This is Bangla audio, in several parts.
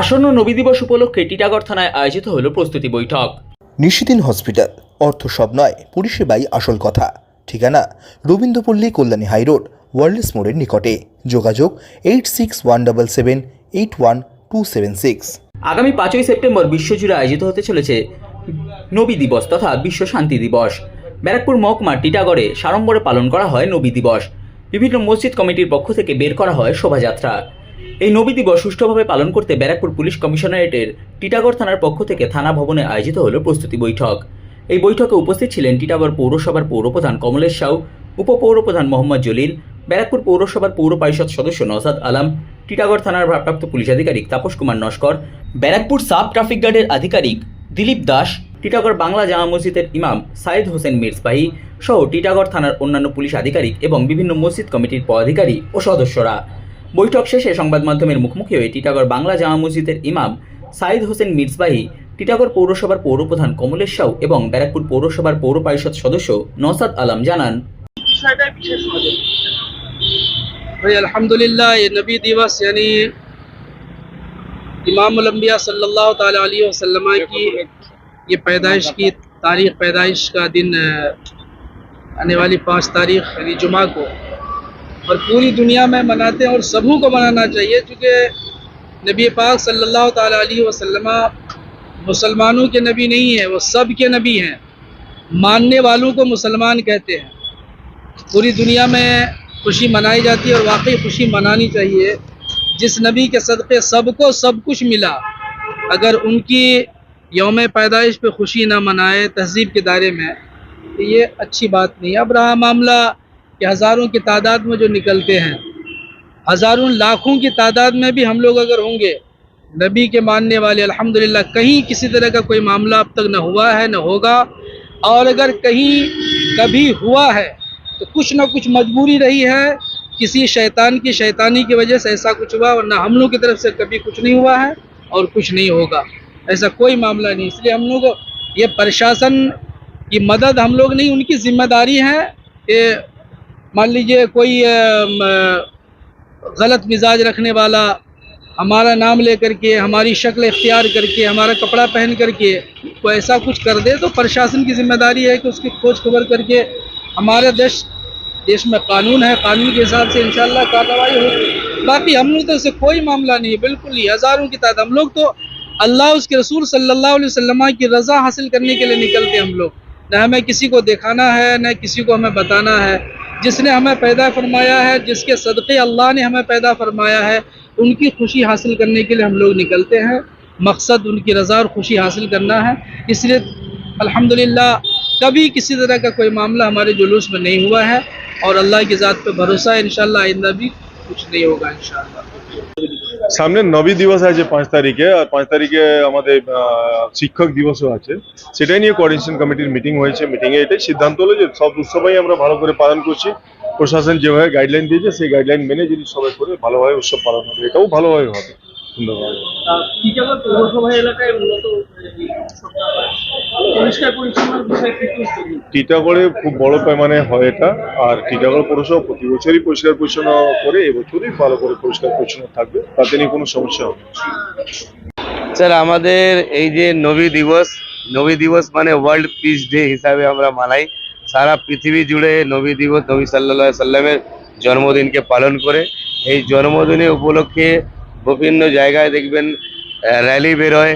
আসন্ন নবী দিবস উপলক্ষে টিটাগড় থানায় আয়োজিত হলো প্রস্তুতি বৈঠক। নিশিদিন হসপিটাল অর্থ সব নয় পরিষেবাই আসল কথা। ঠিকানা রবীন্দ্রপল্লী কল্যাণী হাইরোড ওয়ার্ল্ডস মোড়ের নিকটে। যোগাযোগ eight six one double seven eight one two seven six. আগামী পাঁচই সেপ্টেম্বর বিশ্বজুড়ে আয়োজিত হতে চলেছে নবী দিবস তথা বিশ্ব শান্তি দিবস। ব্যারাকপুর মহকুমার টিটাগড়ে সাড়ম্বরে পালন করা হয় নবী দিবস। বিভিন্ন মসজিদ কমিটির পক্ষ থেকে বের করা হয় শোভাযাত্রা। এই নবী দিবস সুষ্ঠুভাবে পালন করতে ব্যারাকপুর পুলিশ কমিশনারেটের টিটাগড় থানার পক্ষ থেকে থানা ভবনে আয়োজিত হলো প্রস্তুতি বৈঠক। এই বৈঠকে উপস্থিত ছিলেন টিটাগড় পৌরসভার পৌরপ্রধান কমলেশ সাউ, উপপৌরপ্রধান মোহাম্মদ জলিল, ব্যারাকপুর পৌরসভার পৌর পরিষদ সদস্য নসাদ আলম, টিটাগড় থানার ভারপ্রাপ্ত পুলিশ আধিকারিক তাপস কুমার নস্কর, ব্যারাকপুর সাব ট্রাফিক গার্ডের আধিকারিক দিলীপ দাস, টিটাগড় বাংলা জামা মসজিদের ইমাম সাইদ হোসেন মির্জবাহি সহ টিটাগড় থানার অন্যান্য পুলিশ আধিকারিক এবং বিভিন্ন মসজিদ কমিটির পদাধিকারী ও সদস্যরা। বৈঠক শেষে সংবাদ মাধ্যমের মুখোমুখি হয়ে টিটাগড় বাংলা জামা মসজিদের ইমাম সাইদ হোসেন মির্জবাহি টিটাগড় পৌরসভার পৌরপ্রধান কমলেশ সাউ এবং ব্যারাকপুর পৌরসভার পৌর পরিষদ সদস্য নসাদ আলম জানান বিষয়টা বিশেষ নজর भाई अल्हम्दुलिल्लाह ये नबी दिवस यानी इमाम उलम्बिया सल्लल्लाहु ताला अलैहि اور پوری دنیا میں مناتے ہیں اور سبو کو منانا چاہیے چونکہ نبی پاک صلی اللہ تعالیٰ علیہ وسلم مسلمانوں کے نبی نہیں ہیں، وہ سب کے نبی ہیں۔ ماننے والوں کو مسلمان کہتے ہیں۔ پوری دنیا میں خوشی منائی جاتی ہے اور واقعی خوشی منانی چاہیے۔ جس نبی کے صدقے سب کو سب کچھ ملا، اگر ان کی یوم پیدائش پہ خوشی نہ منائے تہذیب کے دائرے میں، تو یہ اچھی بات نہیں۔ اب رہا معاملہ کہ ہزاروں کی تعداد میں جو نکلتے ہیں، ہزاروں لاکھوں کی تعداد میں بھی ہم لوگ اگر ہوں گے، نبی کے ماننے والے الحمدللہ کہیں کسی طرح کا کوئی معاملہ اب تک نہ ہوا ہے، نہ ہوگا۔ اور اگر کہیں کبھی ہوا ہے، تو کچھ نہ کچھ مجبوری رہی ہے، کسی شیطان کی شیطانی کی وجہ سے ایسا کچھ ہوا اور نہ ہم لوگ کی طرف سے کبھی کچھ نہیں ہوا ہے اور کچھ نہیں ہوگا۔ ایسا کوئی معاملہ نہیں۔ اس لیے ہم لوگ یہ پرشاسن کی مدد ہم لوگ نہیں، ان کی ذمہ داری ہے کہ مان لیجیے کوئی غلط مزاج رکھنے والا، ہمارا نام لے کر کے، ہماری شکل اختیار کر کے، ہمارا کپڑا پہن کر کے کوئی ایسا کچھ کر دے تو پرشاسن کی ذمہ داری ہے کہ اس کی کھوج خبر کر کے ہمارے دیش دیش میں قانون ہے، قانون کے حساب سے انشاءاللہ کارروائی ہوگی۔ باقی ہم لوگ تو اس سے کوئی معاملہ نہیں بالکل ہی ہزاروں کی تعداد۔ ہم لوگ تو اللہ، اس کے رسول صلی اللہ علیہ وسلم کی رضا حاصل کرنے کے لیے نکلتے ہیں ہم لوگ۔ نہ ہمیں کسی کو دکھانا ہے، نہ کسی کو ہمیں بتانا ہے۔ جس نے ہمیں پیدا فرمایا ہے، جس کے صدقے اللہ نے ہمیں پیدا فرمایا ہے، ان کی خوشی حاصل کرنے کے لیے ہم لوگ نکلتے ہیں۔ مقصد ان کی رضا اور خوشی حاصل کرنا ہے۔ اس لیے الحمدللہ کبھی کسی طرح کا کوئی معاملہ ہمارے جلوس میں نہیں ہوا ہے اور اللہ کی ذات پہ بھروسہ ہے۔ انشاءاللہ آئندہ بھی کچھ نہیں ہوگا، انشاءاللہ۔ সামনে নবী দিবস আছে পাঁচ তারিখে, আর পাঁচ তারিখে আমাদের শিক্ষক দিবসও আছে। সেটাই নিয়ে কোঅর্ডিনেশন কমিটির মিটিং হয়েছে। মিটিংয়ে এটাই সিদ্ধান্ত হলো যে সব উৎসবই আমরা ভালো করে পালন করছি। প্রশাসন যেভাবে গাইডলাইন দিয়েছে, সেই গাইডলাইন মেনে যদি সবাই করে, ভালোভাবে উৎসব পালন হবে। এটাও ভালোভাবে হবে। সুন্দরভাবে টিটাগড় পৌরসভা এলাকায় মূলত এই উৎসবটা। পরিষ্কার পরিচ্ছন্নতার বিষয়ে কি কি উদ্যোগ নিচ্ছে? টিটাগড়ে খুব বড় পেমানে হয় এটা। আর টিটাগড় পৌরসভা প্রতি বছরই পরিষ্কার পরিচ্ছন্ন করে এবছরই ভালো করে পরিষ্কার পরিচ্ছন্ন থাকবে। তাতে নিয়ে কোনো সমস্যা হবে স্যার আমাদের এই যে নবী দিবস নবী দিবস মানে ওয়ার্ল্ড পিস ডে হিসাবে আমরা মানাই। সারা পৃথিবী জুড়ে নবী দিবস নবী সাল্লা সাল্লামের জন্মদিনকে পালন করে। এই জন্মদিনে উপলক্ষে বিভিন্ন জায়গায় দেখবেন র্যালি বেরোয়।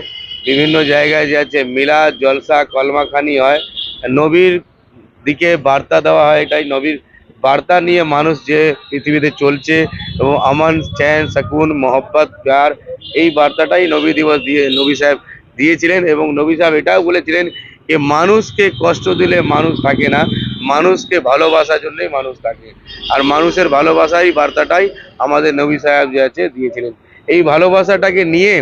বিভিন্ন জায়গায় যাচ্ছে মিলা, জলসা, কলমাখানি হয়। নবীর দিকে বার্তা দেওয়া হয়, এটাই নবীর বার্তা নিয়ে মানুষ যে পৃথিবীতে চলছে এবং আমান, চ্যান, সাকুন, মোহব্বত, প্যার, এই বার্তাটাই নবী দিবস দিয়ে, নবী সাহেব দিয়েছিলেন এবং নবী সাহেব এটাও বলেছিলেন যে, মানুষকে কষ্ট দিলে মানুষ থাকে না, মানুষকে ভালোবাসার জন্যই মানুষ থাকে। আর মানুষের ভালোবাসাই বার্তাটাই আমাদের নবী সাহেব যে আছে দিয়েছিলেন। এই ভালোবাসাটাকে নিয়ে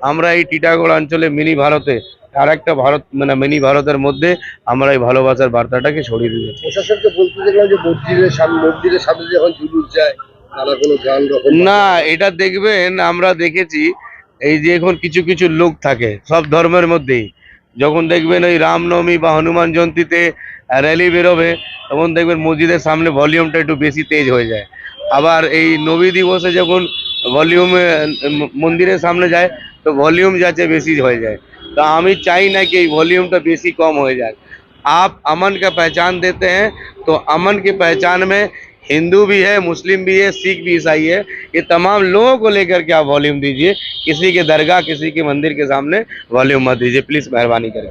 আমরা এই টিটাগড় অঞ্চলে মিনি ভারতে আর একটা ভারত মানে মিনি ভারতের মধ্যে আমরা এই ভালোবাসার বার্তাটাকে ছড়িয়ে দিয়েছি। প্রশাসনকে বলতে দেখলাম যে মসজিদের সামনে যখন জুলুস যায় তারা কোনো গান না এটা দেখবেন আমরা দেখেছি এই যে এখন কিছু কিছু লোক থাকে সব ধর্মের মধ্যেই। যখন দেখবেন ওই রামনবমী বা হনুমান জয়ন্তীতে র্যালি বেরোবে তখন দেখবেন মসজিদের সামনে ভলিউমটা একটু বেশি তেজ হয়ে যায়। আবার এই নবী দিবসে যখন ভলিউম মন্দিরের সামনে যায়، তো ভলিউম যাচ্ছে বেশি হয়ে যায়। تو ہم چاہیے نا کہ والیوم بیسی کم ہو جائے آپ امن کا پہچان دیتے ہیں تو امن کی پہچان میں ہندو بھی ہے مسلم بھی ہے سکھ بھی عیسائی ہے یہ تمام لوگوں کو لے کر کے آپ والیوم دیجیے کسی کے درگاہ کسی کے مندر کے سامنے والیوم مت دیجیے پلیز مہربانی کریں